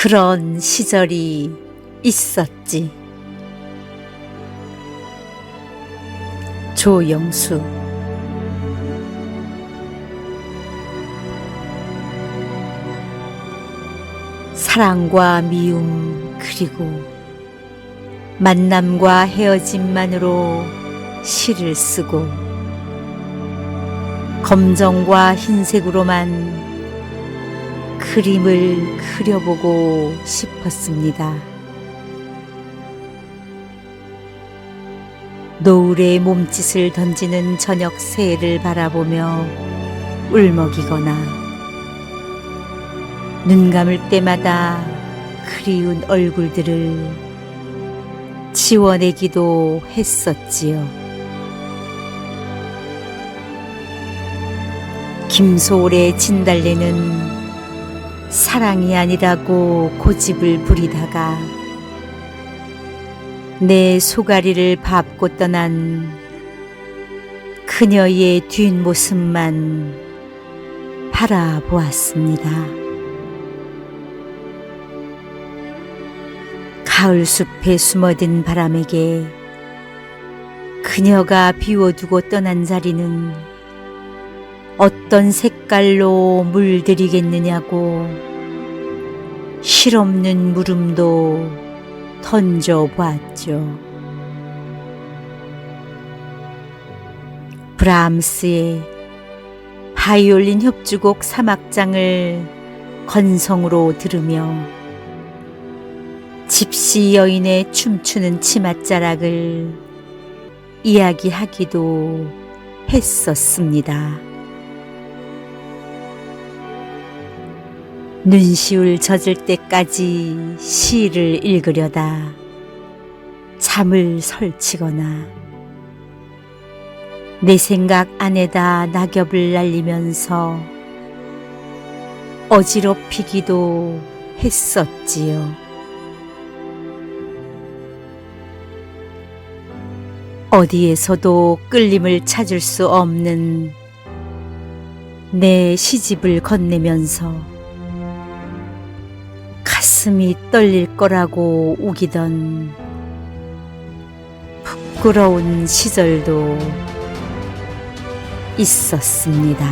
그런 시절이 있었지. 조영수 사랑과 미움 그리고 만남과 헤어짐만으로 시를 쓰고 검정과 흰색으로만 그림을 그려보고 싶었습니다. 노을에 몸짓을 던지는 저녁 새해를 바라보며 울먹이거나 눈 감을 때마다 그리운 얼굴들을 지워내기도 했었지요. 김소울의 진달래는 사랑이 아니라고 고집을 부리다가 내 소가리를 밟고 떠난 그녀의 뒷모습만 바라보았습니다. 가을 숲에 숨어든 바람에게 그녀가 비워두고 떠난 자리는 어떤 색깔로 물들이겠느냐고 실없는 물음도 던져보았죠. 브람스의 바이올린 협주곡 사막장을 건성으로 들으며 집시 여인의 춤추는 치맛자락을 이야기하기도 했었습니다. 눈시울 젖을 때까지 시를 읽으려다 잠을 설치거나 내 생각 안에다 낙엽을 날리면서 어지럽히기도 했었지요. 어디에서도 끌림을 찾을 수 없는 내 시집을 건네면서 가슴이 떨릴 거라고 우기던 부끄러운 시절도 있었습니다.